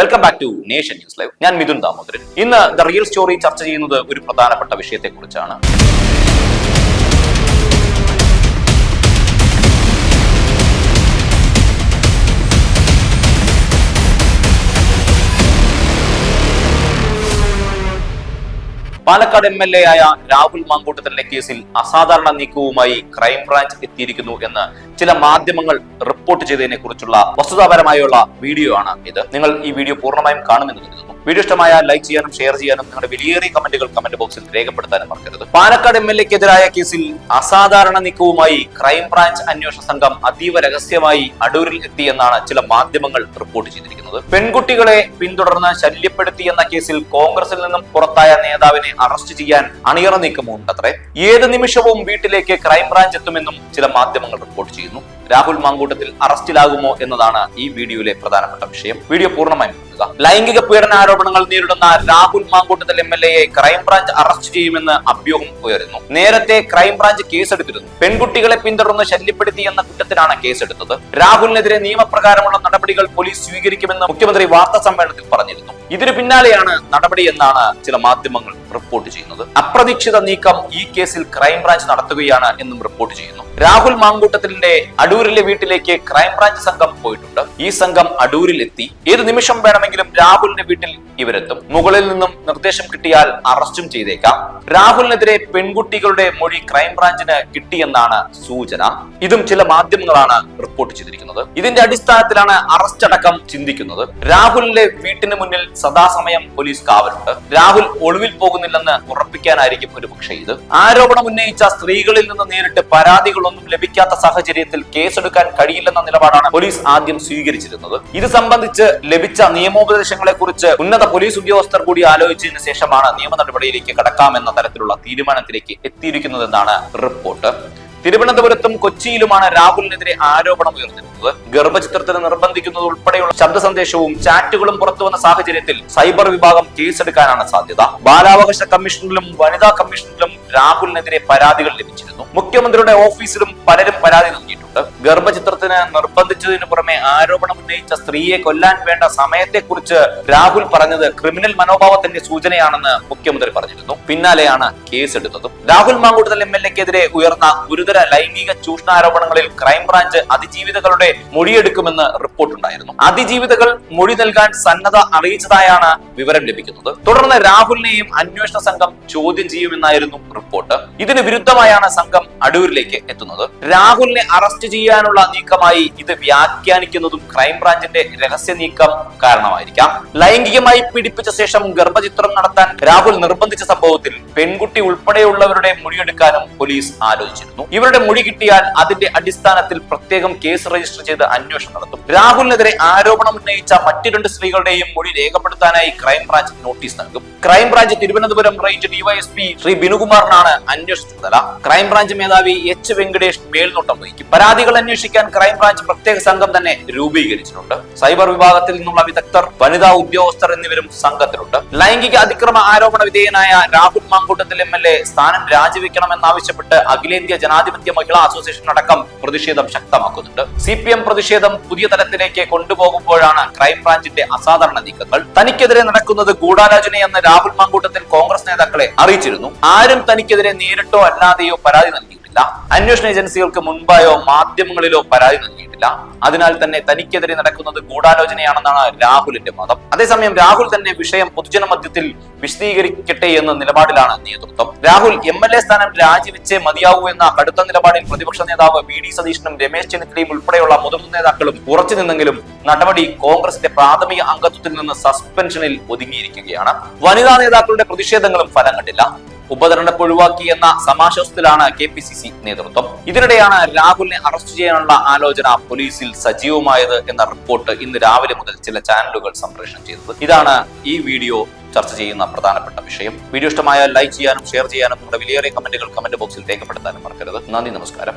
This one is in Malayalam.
Welcome back to nation news live ഞാൻ മിഥുൻ ദാമോദരൻ. ഇന്ന് ദ റിയൽ സ്റ്റോറി ചർച്ച ചെയ്യുന്നത് ഒരു പ്രധാനപ്പെട്ട വിഷയത്തെക്കുറിച്ചാണ്. പാലക്കാട് എം എൽ എ ആയ രാഹുൽ മാങ്കൂട്ടത്തിന്റെ കേസിൽ അസാധാരണ നീക്കവുമായി ക്രൈംബ്രാഞ്ച് എത്തിയിരിക്കുന്നു എന്ന് ചില മാധ്യമങ്ങൾ റിപ്പോർട്ട് ചെയ്തതിനെ കുറിച്ചുള്ള വസ്തുതാപരമായുള്ള വീഡിയോ ആണ് ഇത്. നിങ്ങൾ ഈ വീഡിയോ പൂർണമായും കാണുമെന്ന് കരുതുന്നു. വീഡിയോ ഇഷ്ടമായ ലൈക്ക് ചെയ്യാനും ഷെയർ ചെയ്യാനും നിങ്ങളുടെ വിലയേറിയ കമന്റുകൾ കമന്റ് ബോക്സിൽ രേഖപ്പെടുത്താനും മറക്കരുത്. പാലക്കാട് എം എൽ എക്കെതിരായ കേസിൽ അസാധാരണ നീക്കവുമായി ക്രൈംബ്രാഞ്ച് അന്വേഷണ സംഘം അതീവ രഹസ്യമായി അടൂരിൽ എത്തിയെന്നാണ് ചില മാധ്യമങ്ങൾ റിപ്പോർട്ട് ചെയ്തിരിക്കുന്നത്. പെൺകുട്ടികളെ പിന്തുടർന്ന് ശല്യപ്പെടുത്തിയെന്ന കേസിൽ കോൺഗ്രസിൽ നിന്നും പുറത്തായ നേതാവിനെ അറസ്റ്റ് ചെയ്യാൻ അണിയറ നീക്കമുണ്ടത്രേ. ഏത് നിമിഷവും വീട്ടിലേക്ക് ക്രൈംബ്രാഞ്ച് എത്തുമെന്നും ചില മാധ്യമങ്ങൾ റിപ്പോർട്ട് ചെയ്യുന്നു. രാഹുൽ മാങ്കൂട്ടത്തിൽ അറസ്റ്റിലാകുമോ എന്നതാണ് ഈ വീഡിയോയിലെ പ്രധാനപ്പെട്ട വിഷയം. വീഡിയോ പൂർണമായും കാണുക ലൈംഗിക പീഡന ആരോപണങ്ങൾ നേരിടുന്ന രാഹുൽ മാങ്കൂട്ടത്തിൽ എം എൽ എയെ ക്രൈംബ്രാഞ്ച് അറസ്റ്റ് ചെയ്യുമെന്ന് അഭ്യൂഹം ഉയരുന്നു. നേരത്തെ ക്രൈംബ്രാഞ്ച് കേസെടുത്തിരുന്നു. പെൺകുട്ടികളെ പിന്തുടർന്ന് ശല്യപ്പെടുത്തി എന്ന കുറ്റത്തിലാണ് കേസെടുത്തത്. രാഹുലിനെതിരെ നിയമപ്രകാരമുള്ള നടപടികൾ പോലീസ് സ്വീകരിക്കുമെന്ന് മുഖ്യമന്ത്രി വാർത്താ സമ്മേളനത്തിൽ പറഞ്ഞിരുന്നു. ഇതിനു പിന്നാലെയാണ് നടപടി എന്നാണ് ചില മാധ്യമങ്ങൾ റിപ്പോർട്ട് ചെയ്യുന്നത്. അപ്രതീക്ഷിത നീക്കം ഈ കേസിൽ ക്രൈംബ്രാഞ്ച് നടത്തുകയാണ് എന്നും റിപ്പോർട്ട് ചെയ്യുന്നു. രാഹുൽ മാങ്കൂട്ടത്തിന്റെ അടൂരിലെ വീട്ടിലേക്ക് ക്രൈംബ്രാഞ്ച് സംഘം പോയിട്ടുണ്ട്. ഈ സംഘം അടൂരിൽ എത്തി ഏത് നിമിഷം വേണമെങ്കിലും രാഹുലിന്റെ വീട്ടിൽ ഇവരെത്തും. മുകളിൽ നിന്നും നിർദ്ദേശം കിട്ടിയാൽ അറസ്റ്റും ചെയ്തേക്കാം. രാഹുലിനെതിരെ പെൺകുട്ടികളുടെ മൊഴി ക്രൈംബ്രാഞ്ചിന് കിട്ടിയെന്നാണ് സൂചന. ഇതും ചില മാധ്യമങ്ങളാണ് റിപ്പോർട്ട് ചെയ്തിരിക്കുന്നത്. ഇതിന്റെ അടിസ്ഥാനത്തിലാണ് അറസ്റ്റ് അടക്കം ചിന്തിക്കുന്നത്. രാഹുലിന്റെ വീട്ടിന് മുന്നിൽ സദാസമയം പോലീസ് കാവലുണ്ട്. രാഹുൽ ഒളിവിൽ പോകുന്നില്ലെന്ന് ഉറപ്പിക്കാനായിരിക്കും ഒരു പക്ഷേ ഇത്. ആരോപണം ഉന്നയിച്ച സ്ത്രീകളിൽ നിന്ന് നേരിട്ട് പരാതികളൊന്നും ലഭിക്കാത്ത സാഹചര്യത്തിൽ കേസെടുക്കാൻ കഴിയില്ലെന്ന നിലപാടാണ് പോലീസ് ആദ്യം സ്വീകരിച്ചിരുന്നത്. ഇത് സംബന്ധിച്ച് ലഭിച്ച നിയമോപദേശങ്ങളെ കുറിച്ച് ഉന്നത പോലീസ് ഉദ്യോഗസ്ഥർ കൂടി ആലോചിച്ചതിന് ശേഷമാണ് നിയമ നടപടിയിലേക്ക് കടക്കാമെന്ന തരത്തിലുള്ള തീരുമാനത്തിലേക്ക് എത്തിയിരിക്കുന്നതെന്നാണ് റിപ്പോർട്ട്. തിരുവനന്തപുരത്തും കൊച്ചിയിലുമാണ് രാഹുലിനെതിരെ ആരോപണം ഉയർന്നിരുന്നത് ഗർഭചിത്രത്തിന് നിർബന്ധിക്കുന്നത് ഉൾപ്പെടെയുള്ള ശബ്ദ സന്ദേശവും ചാറ്റുകളും പുറത്തു വന്ന സാഹചര്യത്തിൽ സൈബർ വിഭാഗം കേസെടുക്കാനാണ് സാധ്യത. ബാലാവകാശ കമ്മീഷനിലും വനിതാ കമ്മീഷനിലും രാഹുലിനെതിരെ പരാതികൾ ലഭിച്ചിരുന്നു. മുഖ്യമന്ത്രിയുടെ ഓഫീസിലും പലരും പരാതി നൽകിയിട്ടുണ്ട്. ഗർഭചിത്രത്തിന് നിർബന്ധിച്ചതിനു പുറമെ ആരോപണം ഉന്നയിച്ച സ്ത്രീയെ കൊല്ലാൻ വേണ്ട സമയത്തെക്കുറിച്ച് രാഹുൽ പറഞ്ഞത് ക്രിമിനൽ മനോഭാവത്തിന്റെ സൂചനയാണെന്ന് മുഖ്യമന്ത്രി പറഞ്ഞിരുന്നു. പിന്നാലെയാണ് കേസ് എടുത്തതും രാഹുൽ മാങ്കൂട്ടൽ എം എൽ എക്കെതിരെ ഉയർന്ന ഗുരുതര ലൈംഗിക ചൂഷണാരോപണങ്ങളിൽ ക്രൈംബ്രാഞ്ച് അതിജീവിതകളുടെ മൊഴിയെടുക്കുമെന്ന് റിപ്പോർട്ടുണ്ടായിരുന്നു. അതിജീവിതകൾ മൊഴി നൽകാൻ സന്നദ്ധ അറിയിച്ചതായാണ് വിവരം ലഭിക്കുന്നത്. തുടർന്ന് രാഹുലിനെയും അന്വേഷണ സംഘം ചോദ്യം ചെയ്യുമെന്നായിരുന്നു റിപ്പോർട്ട്. ഇതിന് വിരുദ്ധമായാണ് സംഘം അടൂരിലേക്ക് എത്തുന്നത്. രാഹുലിനെ അറസ്റ്റ് ചെയ്യാനുള്ള നീക്കമായി ഇത് വ്യാഖ്യാനിക്കുന്നതും ക്രൈംബ്രാഞ്ചിന്റെ രഹസ്യ നീക്കം കാരണമായിരിക്കാം. ലൈംഗികമായി പീഡിപ്പിച്ച ശേഷം ഗർഭചിത്രം നടത്താൻ രാഹുൽ നിർബന്ധിച്ച സംഭവത്തിൽ പെൺകുട്ടി ഉൾപ്പെടെയുള്ളവരുടെ മൊഴിയെടുക്കാനും പോലീസ് ആലോചിച്ചിരുന്നു. ഇവരുടെ മൊഴി കിട്ടിയാൽ അതിന്റെ അടിസ്ഥാനത്തിൽ പ്രത്യേകം കേസ് രജിസ്റ്റർ ചെയ്ത് അന്വേഷണം നടത്തും. രാഹുലിനെതിരെ ആരോപണം ഉന്നയിച്ച മറ്റു രണ്ട് സ്ത്രീകളുടെയും മൊഴി രേഖപ്പെടുത്താനായി ക്രൈംബ്രാഞ്ച് നോട്ടീസ് നൽകും. Crime branch Thiruvananthapuram range DYSP Shri ബിനുകുമാറിനാണ് അന്വേഷണ ചുമതല ക്രൈംബ്രാഞ്ച് മേധാവി എച്ച് വെങ്കടേഷ് മേൽനോട്ടം വഹിക്കും. പരാതികൾ അന്വേഷിക്കാൻ ക്രൈംബ്രാഞ്ച് പ്രത്യേക സംഘം തന്നെ രൂപീകരിച്ചിട്ടുണ്ട്. സൈബർ വിഭാഗത്തിൽ നിന്നുള്ള വിദഗ്ധർ വനിതാ ഉദ്യോഗസ്ഥർ എന്നിവരും സംഘത്തിലുണ്ട്. ലൈംഗിക അതിക്രമ ആരോപണ വിധേയനായ Rahul Mankoottathil M L A സ്ഥാനം രാജിവെക്കണമെന്നാവശ്യപ്പെട്ട് അഖിലേന്ത്യാ ജനാധിപത്യ മഹിളാ അസോസിയേഷൻ അടക്കം പ്രതിഷേധം ശക്തമാക്കുന്നുണ്ട്. സി പി എം പ്രതിഷേധം പുതിയ തലത്തിലേക്ക് കൊണ്ടുപോകുമ്പോഴാണ് ക്രൈംബ്രാഞ്ചിന്റെ അസാധാരണ നീക്കങ്ങൾ. തനിക്കെതിരെ നടക്കുന്നത് ഗൂഢാലോചനയെന്ന് രാഹുൽ മാങ്കൂട്ടത്തിൽ കോൺഗ്രസ് നേതാക്കളെ അറിയിച്ചിരുന്നു. ആരും തനിക്കെതിരെ നേരിട്ടോ അല്ലാതെയോ പരാതി നൽകിയിട്ടില്ല. അന്വേഷണ ഏജൻസികൾക്ക് മുൻപായോ മാധ്യമങ്ങളിലോ പരാതി നൽകിയിട്ടില്ല. അതിനാൽ തന്നെ തനിക്കെതിരെ നടക്കുന്നത് ഗൂഢാലോചനയാണെന്നാണ് രാഹുലിന്റെ മതം അതേസമയം രാഹുൽ തന്നെ വിഷയം പൊതുജന മധ്യത്തിൽ വിശദീകരിക്കട്ടെ എന്ന നിലപാടിലാണ് നേതൃത്വം. രാഹുൽ എം എൽ എ സ്ഥാനം രാജിവെച്ചേ മതിയാവൂ എന്ന കടുത്ത നിലപാടിൽ പ്രതിപക്ഷ നേതാവ് വി ഡി സതീശനും രമേശ് ചെന്നിത്തലയും ഉൾപ്പെടെയുള്ള മുതിർന്ന നേതാക്കളും ഉറച്ചു നിന്നെങ്കിലും നടപടി കോൺഗ്രസിന്റെ പ്രാഥമിക അംഗത്വത്തിൽ നിന്ന് സസ്പെൻഷനിൽ ഒതുങ്ങിയിരിക്കുകയാണ്. വനിതാ നേതാക്കളുടെ പ്രതിഷേധങ്ങളും ഫലം കണ്ടില്ല. ഉപതെരഞ്ഞെടുപ്പ് ഒഴിവാക്കി എന്ന സമാശ്വാസത്തിലാണ് കെ പി സി സി നേതൃത്വം. ഇതിനിടെയാണ് രാഹുലിനെ അറസ്റ്റ് ചെയ്യാനുള്ള ആലോചന പോലീസിൽ സജീവമായത് എന്ന റിപ്പോർട്ട് ഇന്ന് രാവിലെ മുതൽ ചില ചാനലുകൾ സംപ്രേഷണം ചെയ്തത്. ഇതാണ് ഈ വീഡിയോ ചർച്ച ചെയ്യുന്ന പ്രധാനപ്പെട്ട വിഷയം. വീഡിയോ ഇഷ്ടമായ ലൈക്ക് ചെയ്യാനും ഷെയർ ചെയ്യാനും നിങ്ങളുടെ വിലയേറിയ കമന്റുകൾ കമന്റ് ബോക്സിൽ രേഖപ്പെടുത്താനും മറക്കരുത്. നന്ദി നമസ്കാരം.